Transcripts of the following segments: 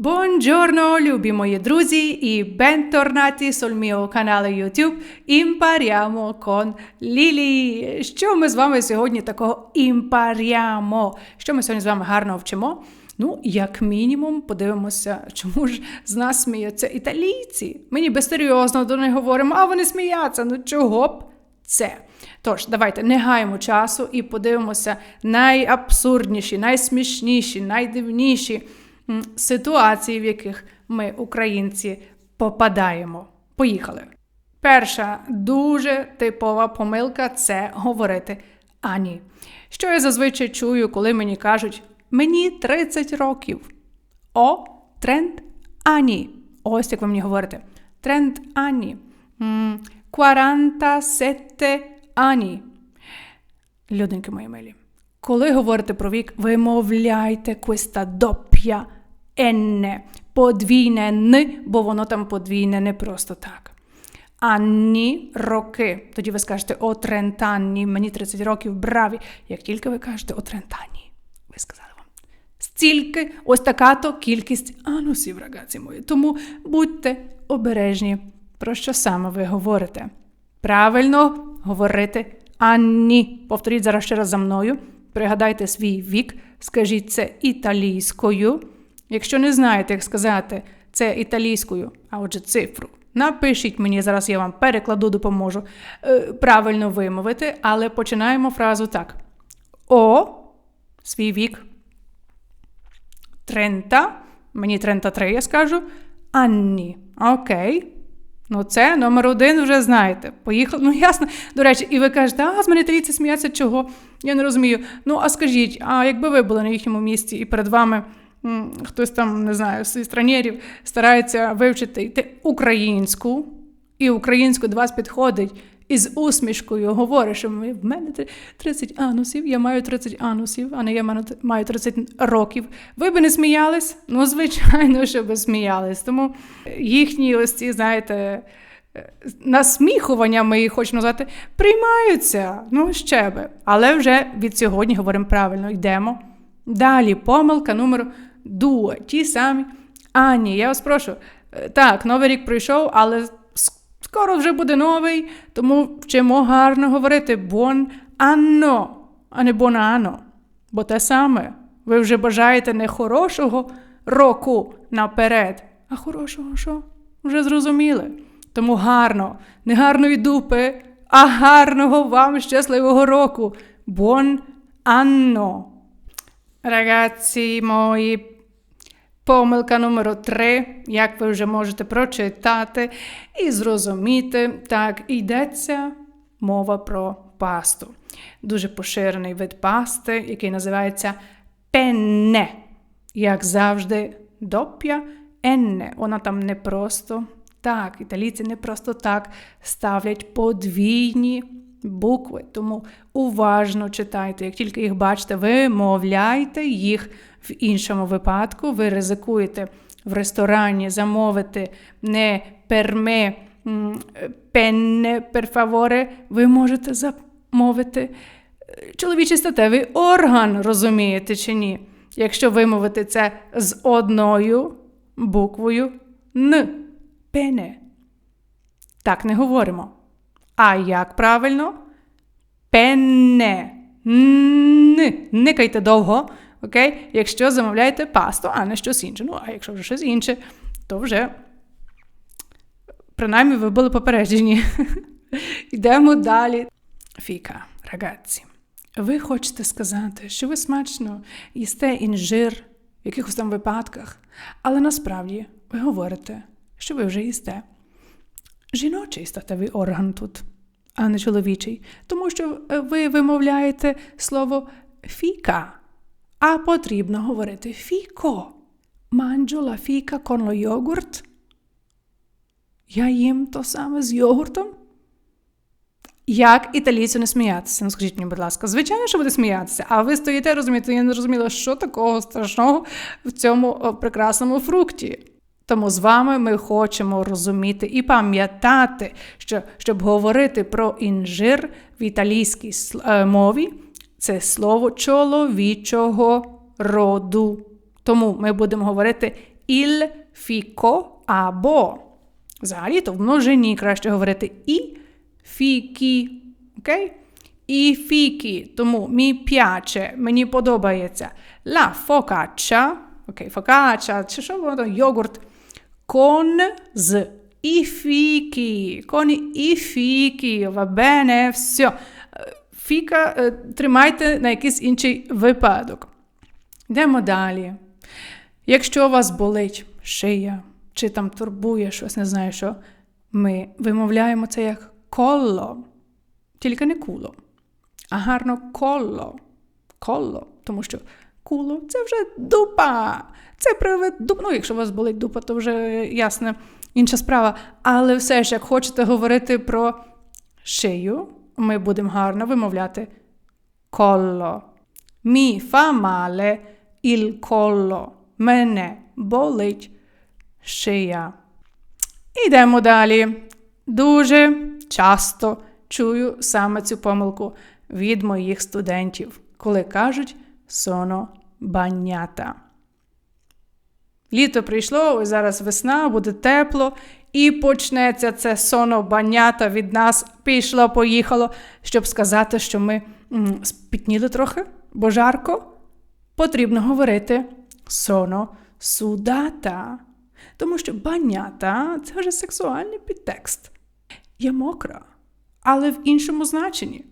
Buongiorno, любі мої друзі, і sul mio canale YouTube Impariamo con Lili. Що ми з вами сьогодні такого імпаріамо? Що ми сьогодні з вами гарно вчимо? Ну, як мінімум, подивимося, чому ж з нас сміються італійці. Ми ніби серйозно до них говоримо, а вони сміються. Ну чого б це? Тож, давайте не гаємо часу і подивимося найабсурдніші, найсмішніші, найдивніші ситуації, в яких ми, українці, попадаємо. Поїхали. Перша дуже типова помилка це говорити ані. Що я зазвичай чую, коли мені кажуть мені 30 років. О, тренд ані. Ось як ви мені говорите. Тренд ані. 47 ані. Люденьки мої милі. Коли говорите про вік, вимовляйте questa doppia N, подвійне Н, бо воно там подвійне не просто так. Анні роки. Тоді ви скажете о 30 анні, мені 30 років, браві. Як тільки ви кажете о 30 анні, ви сказали вам. Стільки, ось така то кількість анусів, рагаці мої. Тому будьте обережні, про що саме ви говорите. Правильно говорити Анні. Повторіть зараз ще раз за мною. Пригадайте свій вік, скажіть це італійською. Якщо не знаєте, як сказати це італійською, а отже, цифру, напишіть мені, зараз я вам перекладу, допоможу е, правильно вимовити, але починаємо фразу так: О, свій вік. 30, мені 33, я скажу. Анні. Окей. Ну, це номер один вже знаєте. Поїхали. Ну, ясно. До речі, і ви кажете, а з мене італійці сміяться чого? Я не розумію. Ну, а скажіть, а якби ви були на їхньому місці і перед вами м, хтось там, не знаю, з странєрів старається вивчити йти українську, і українську до вас підходить і з усмішкою говорить, що в мене 30 анусів, я маю 30 анусів, а не я маю- маю 30 років. Ви би не сміялись? Ну, звичайно, що би сміялись. Тому їхні ось ці, знаєте, насміхування, ми їх хочемо назвати, приймаються. Ну, ще би. Але вже від сьогодні говоримо правильно, йдемо. Далі, помилка номер дуа. Ті самі. Ані, я вас прошу. е, Так, новий рік пройшов, але скоро вже буде новий, тому вчимо гарно говорити buon anno, а не buon anno. Бо те саме. Ви вже бажаєте не хорошого року наперед, а хорошого що? Вже зрозуміли. Тому гарно, не гарної дупи, а гарного вам щасливого року. Buon anno. Ragazzi мої, помилка номер 3, як ви вже можете прочитати і зрозуміти, так, йдеться мова про пасту. Дуже поширений вид пасти, який називається пенне. Як завжди, доп'я енне. Вона там не просто так. Італійці не просто так ставлять подвійні букви. Тому уважно читайте. Як тільки їх бачите, вимовляйте їх в іншому випадку. Ви ризикуєте в ресторані замовити не перме пенне, перфаворе. Ви можете замовити е, чоловічий статевий орган, розумієте чи ні? Якщо вимовити це з одною буквою Н. Пене. Так не говоримо. А як правильно? Пенне. Н. Никайте довго. Окей? Якщо замовляєте пасту, а не щось інше. Ну, а якщо вже щось інше, то вже принаймні ви були попереджені. Йдемо далі. Фіка, рагazzi. Ви хочете сказати, що ви смачно їсте інжир в якихось там випадках, але насправді ви говорите, що ви вже їсте жіночий статевий орган тут, а не чоловічий, тому що е, ви вимовляєте слово фіка, а потрібно говорити фіко. Fica con lo yogurt. Я їм то саме з йогуртом. Як італійцю не сміятися? Ну, скажіть мені, будь ласка, звичайно, що буде сміятися, а ви стоїте, розумієте, я не розуміла, що такого страшного в цьому прекрасному фрукті. Тому з вами ми хочемо розуміти і пам'ятати, що щоб говорити про інжир в італійській е, мові, це слово чоловічого роду. Тому ми будемо говорити il fico або. Взагалі, то в множині краще говорити і фікі. Окей? І фікі. Тому мі п'яче, мені подобається. La focaccia, окей, фокача, чи що воно, йогурт. Con з і фікі. Con і фікі. Va bene, все. Фіка тримайте на якийсь інший випадок. Йдемо далі. Якщо у вас болить шия, чи там турбує щось, не знаю що, ми вимовляємо це як коло, тільки не куло, а гарно коло. Коло, тому що куло це вже дупа. Це привид дуп. Ну, якщо у вас болить дупа, то вже ясна інша справа. Але все ж, як хочете говорити про шию, ми будемо гарно вимовляти коло. Мі фа мале il collo. Мене болить шия. Ідемо далі. Дуже часто чую саме цю помилку від моїх студентів, коли кажуть соно банята. Літо прийшло, ось зараз весна, буде тепло, і почнеться це соно банята від нас пішло, поїхало, щоб сказати, що ми м, спітніли трохи, бо жарко. Потрібно говорити соно судата. Тому що банята це вже сексуальний підтекст. Я мокра, але в іншому значенні.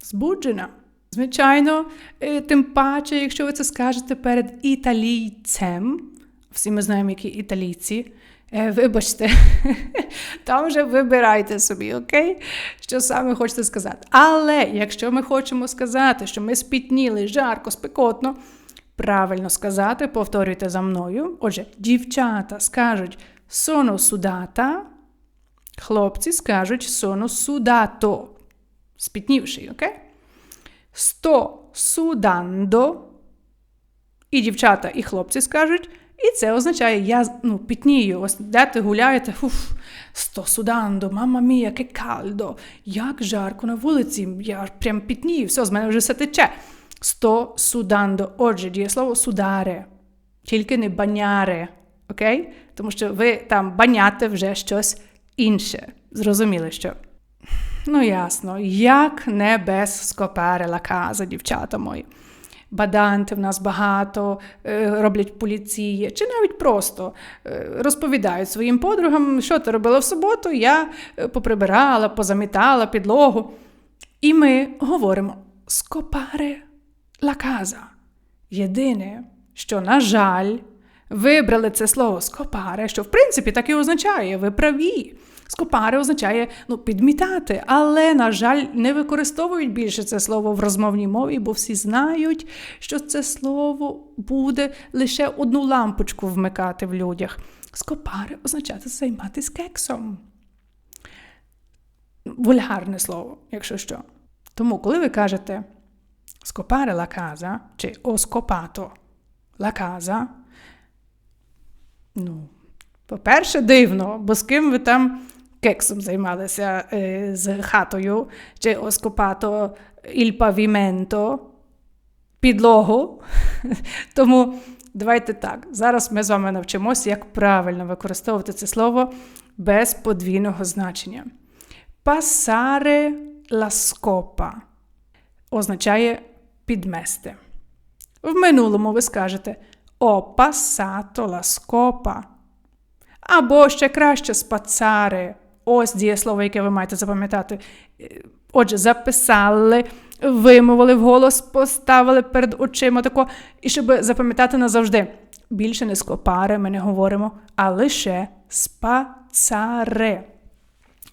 Збуджена. Звичайно, е, тим паче, якщо ви це скажете перед італійцем, всі ми знаємо, які італійці. Е, вибачте, там вже вибирайте собі, окей? Що саме хочете сказати. Але якщо ми хочемо сказати, що ми спітніли жарко, спекотно, правильно сказати, повторюйте за мною. Отже, дівчата скажуть соно судата, хлопці скажуть соно судато. Спітнівши, окей? Сто судандо. І дівчата, і хлопці скажуть. І це означає, я ну, пітнію. Ось де гуляєте, фуф, сто судандо, мама мія, яке кальдо, як жарко на вулиці, я прям пітнію, все, з мене вже все тече. Сто судандо. Отже, дієслово сударе, тільки не баняре. Окей? Тому що ви там баняте вже щось інше. Зрозуміли, що. Ну, ясно, як не без скопаре лаказа, дівчата мої. Баданти в нас багато, е, роблять поліції, чи навіть просто е, розповідають своїм подругам, що ти робила в суботу, я е, поприбирала, позамітала підлогу. І ми говоримо скопаре ла каза. Єдине, що, на жаль, вибрали це слово скопаре, що в принципі так і означає, ви праві. Скопари означає ну, підмітати, але, на жаль, не використовують більше це слово в розмовній мові, бо всі знають, що це слово буде лише одну лампочку вмикати в людях. Скопари означає займатися кексом. Вульгарне слово, якщо що. Тому, коли ви кажете скопаре la casa чи scopato la casa, ну, по-перше, дивно, бо з ким ви там кексом займалися е, з хатою, чи оскопато il pavimento, підлогу. Тому давайте так. Зараз ми з вами навчимося, як правильно використовувати це слово без подвійного значення. La scopa означає підмести. В минулому ви скажете passato la scopa. Або ще краще спацари. Ось дієслово, яке ви маєте запам'ятати. Отже, записали, вимовили вголос, поставили перед очима тако, і щоб запам'ятати назавжди. Більше не скопаре ми не говоримо, а лише спацаре.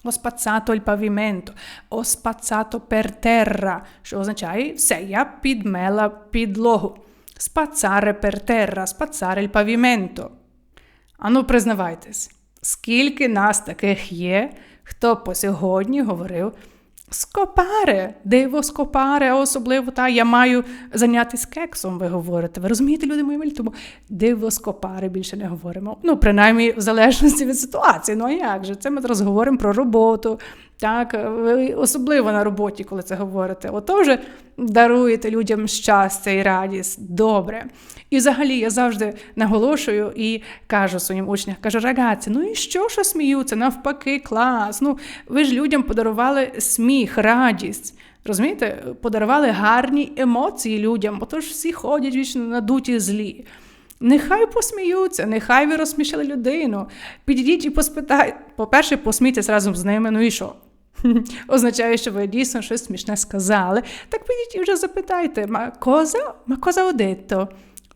Ho spazzato spazzato per terra, що означає все, я підмела підлогу. Спацаре per terra, спацаре il. Ану, признавайтесь, скільки нас таких є, хто по сьогодні говорив скопаре, диво скопаре, особливо та я маю зайнятися кексом, ви говорите. Ви розумієте, люди мої милі, тому диво скопаре більше не говоримо. Ну, принаймні, в залежності від ситуації. Ну а як же? Це ми зараз говоримо про роботу, Так, ви особливо на роботі, коли це говорите. Ото вже даруєте людям щастя і радість. Добре. І взагалі я завжди наголошую і кажу своїм учням, кажу, рагаці, ну і що, що сміються? Навпаки, клас. Ну, ви ж людям подарували сміх, радість. Розумієте, подарували гарні емоції людям, бо то ж всі ходять вічно надуті злі. Нехай посміються, нехай ви розсмішили людину. Підійдіть і поспитайте. По-перше, посмійтесь разом з ними, ну і що? Означає, що ви дійсно щось смішне сказали. Так підіть і вже запитайте, ма коза? Ма коза одетто?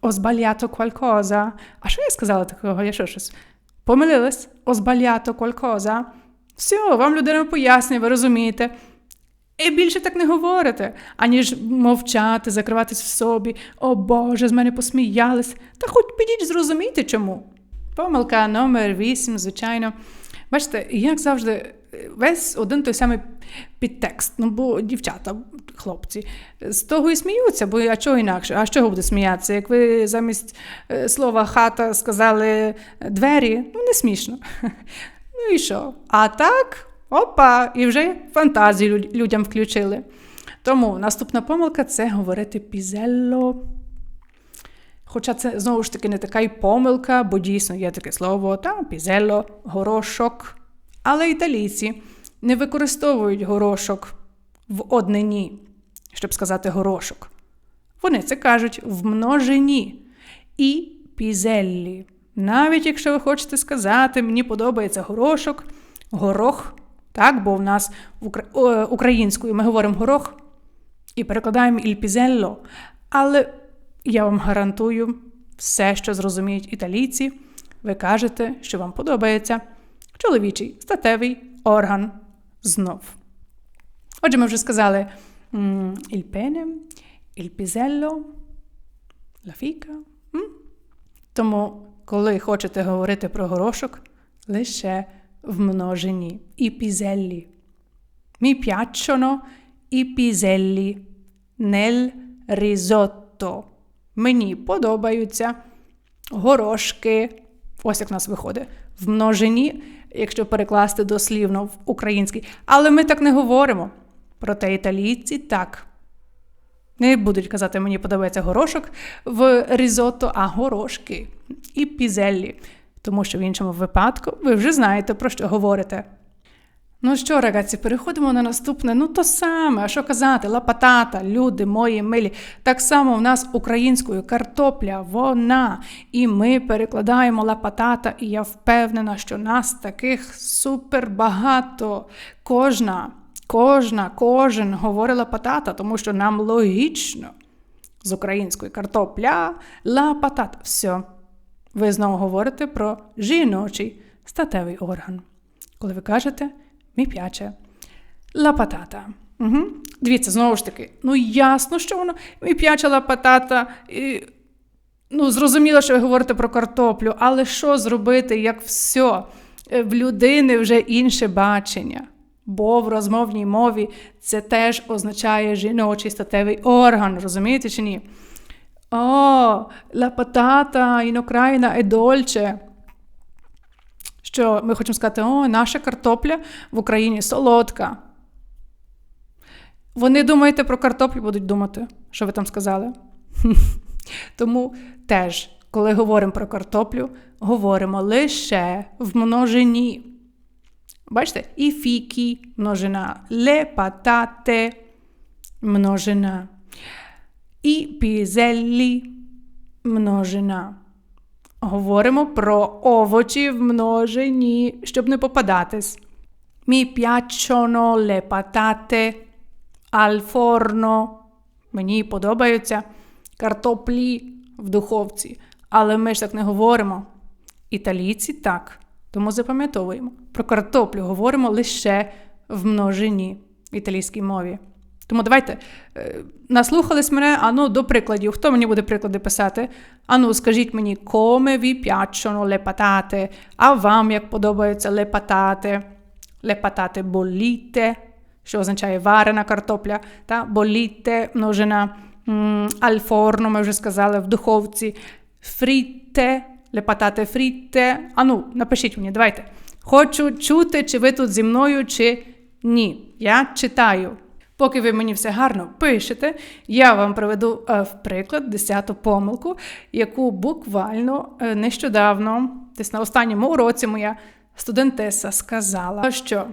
Ho sbagliato qualcosa? А що я сказала такого? Я що щось? Помилилась? Ho sbagliato? Все, вам людина пояснює, ви розумієте. І більше так не говорите, аніж мовчати, закриватись в собі. О Боже, з мене посміялись. Та хоч підіть зрозумійте чому. Помилка номер 8, звичайно. Бачите, як завжди, весь один той самий підтекст. Ну, бо дівчата, хлопці, з того і сміються, бо а чого інакше? А з чого буде сміятися? Як ви замість е, слова хата сказали двері, ну не смішно. Ну і що? А так, опа, і вже фантазію людям включили. Тому наступна помилка це говорити пізелло. Хоча це знову ж таки не така й помилка, бо дійсно є таке слово та пізелло, горошок. Але італійці не використовують горошок в однині, щоб сказати горошок. Вони це кажуть в множині і пізеллі. Навіть якщо ви хочете сказати, мені подобається горошок, горох, так, бо в нас українською ми говоримо горох і перекладаємо «il pisello», але я вам гарантую все, що зрозуміють італійці, ви кажете, що вам подобається чоловічий статевий орган знов. Отже, ми вже сказали il pene, il pisello, la fica. Тому, коли хочете говорити про горошок, лише в множині і пізеллі. Mi piacciono i piselli nel risotto. Мені подобаються горошки. Ось як в нас виходить. В множині, якщо перекласти дослівно в український. Але ми так не говоримо. Проте італійці так. Не будуть казати, мені подобається горошок в різотто, а горошки і пізеллі. Тому що в іншому випадку ви вже знаєте, про що говорите. Ну що, рагazzi, переходимо на наступне. Ну то саме, а що казати, лапатата, люди мої милі. Так само в нас українською картопля, вона. І ми перекладаємо лапатата, і я впевнена, що нас таких супер багато. Кожна, кожна, кожен говорить лапатата, тому що нам логічно. З української картопля, лапатата. Все. Ви знову говорите про жіночий статевий орган. Коли ви кажете. Mi piace. La patata. Угу. Дивіться, знову ж таки, ну ясно, що воно mi piace la patata. І, Ну, зрозуміло, що ви говорите про картоплю, але що зробити, як все? В людини вже інше бачення. Бо в розмовній мові це теж означає жіночий статевий орган, розумієте чи ні? О, la patata in Ucraina è dolce що ми хочемо сказати, о, наша картопля в Україні солодка. Вони думаєте про картоплю, будуть думати, що ви там сказали. Тому теж, коли говоримо про картоплю, говоримо лише в множині. Бачите? І фікі множина, ле патате множина. І пізеллі множина. Говоримо про овочі в множині, щоб не попадатись. Mi piacciono le patate al forno. Мені подобаються картоплі в духовці. Але ми ж так не говоримо. Італійці так. Тому запам'ятовуємо. Про картоплю говоримо лише в множині в італійській мові. Тому давайте е, наслухались мене, ану, до прикладів. Хто мені буде приклади писати? Ану, скажіть мені, vi piacciono le patate? А вам як patate? Le patate bollite, що означає варена картопля, та bollite, множина forno, ми вже сказали, в духовці. Le patate fritte. Ану, напишіть мені, давайте. Хочу чути, чи ви тут зі мною, чи Ні, я читаю. Поки ви мені все гарно пишете, я вам приведу е, в приклад десяту помилку, яку буквально е, нещодавно, десь на останньому уроці моя студентеса сказала, що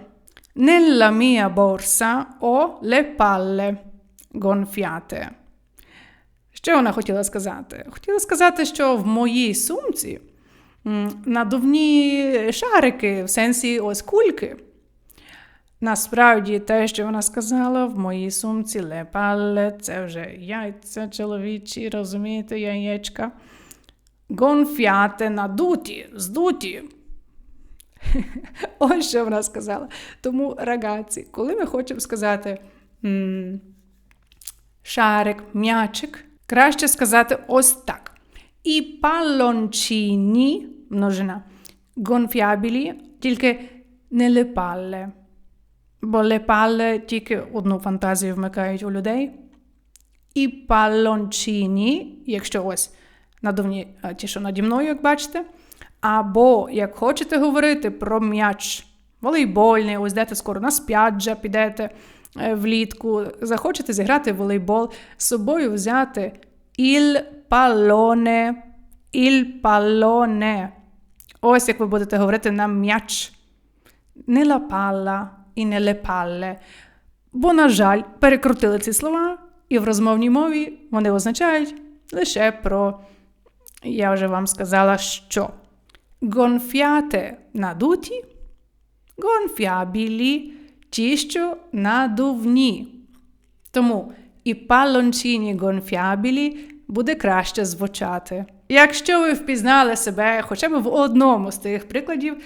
Nella mia borsa ho le palle gonfiate. Що вона хотіла сказати? Хотіла сказати, що в моїй сумці надувні шарики, в сенсі ось кульки. Насправді, те, що вона сказала, в моїй сумці лепале, це вже яйця чоловічі, розумієте, яєчка. Гонфяте надуті, здуті. Ось що вона сказала. Тому, рагаці, коли ми хочемо сказати шарик, м'ячик, краще сказати ось так. І палончині, множина, гонфябілі, тільки не лепале. Бо лепале тільки одну фантазію вмикають у людей. І палончині, якщо ось надувні ті, що наді мною, як бачите. Або, як хочете говорити про м'яч волейбольний, ось йдете скоро на сп'яджа, підете влітку, захочете зіграти в волейбол, з собою взяти il pallone, il pallone. Ось як ви будете говорити на м'яч. Не palla і не le. Бо, на жаль, перекрутили ці слова, і в розмовній мові вони означають лише про, я вже вам сказала, що. Гонфяте надуті, гонфябілі ті, що надувні. Тому і палончині гонфябілі буде краще звучати. Якщо ви впізнали себе хоча б в одному з тих прикладів,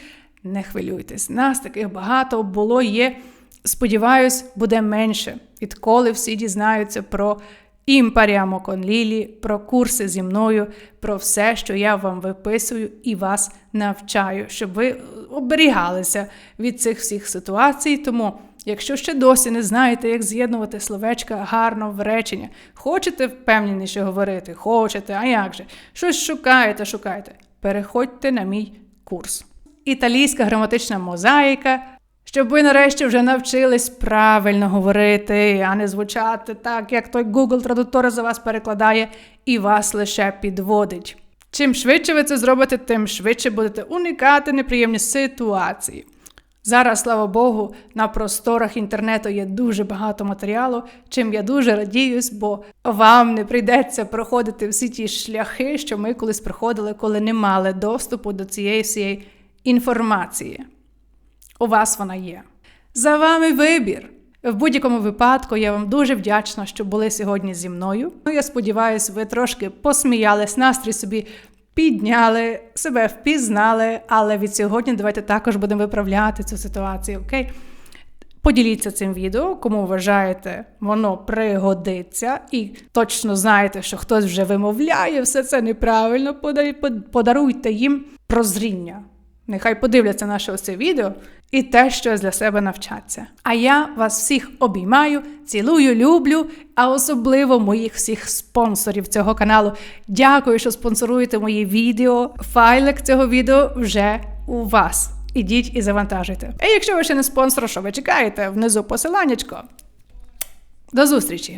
не хвилюйтесь, нас таких багато було, є. Сподіваюсь, буде менше, відколи всі дізнаються про імпаріамо конлілі, про курси зі мною, про все, що я вам виписую і вас навчаю, щоб ви оберігалися від цих всіх ситуацій. Тому, якщо ще досі не знаєте, як з'єднувати словечка гарно в речення, хочете впевненіше говорити, хочете, а як же? Щось шукаєте, шукаєте. Переходьте на мій курс. Італійська граматична мозаїка. Щоб ви нарешті вже навчились правильно говорити, а не звучати так, як той Google традуктор за вас перекладає і вас лише підводить. Чим швидше ви це зробите, тим швидше будете уникати неприємні ситуації. Зараз, слава Богу, на просторах інтернету є дуже багато матеріалу, чим я дуже радіюсь, бо вам не прийдеться проходити всі ті шляхи, що ми колись проходили, коли не мали доступу до цієї всієї інформації. У вас вона є. За вами вибір. В будь-якому випадку я вам дуже вдячна, що були сьогодні зі мною. Ну, я сподіваюся, ви трошки посміялись, настрій собі підняли, себе впізнали, але від сьогодні давайте також будемо виправляти цю ситуацію, окей? Поділіться цим відео, кому вважаєте, воно пригодиться, і точно знаєте, що хтось вже вимовляє все це неправильно. Подаруйте їм прозріння. Нехай подивляться наше ось це відео і те, що для себе навчаться. А я вас всіх обіймаю, цілую, люблю, а особливо моїх всіх спонсорів цього каналу. Дякую, що спонсоруєте мої відео. Файлик цього відео вже у вас. Ідіть і завантажуйте. А якщо ви ще не спонсор, що ви чекаєте? Внизу посиланнячко. До зустрічі!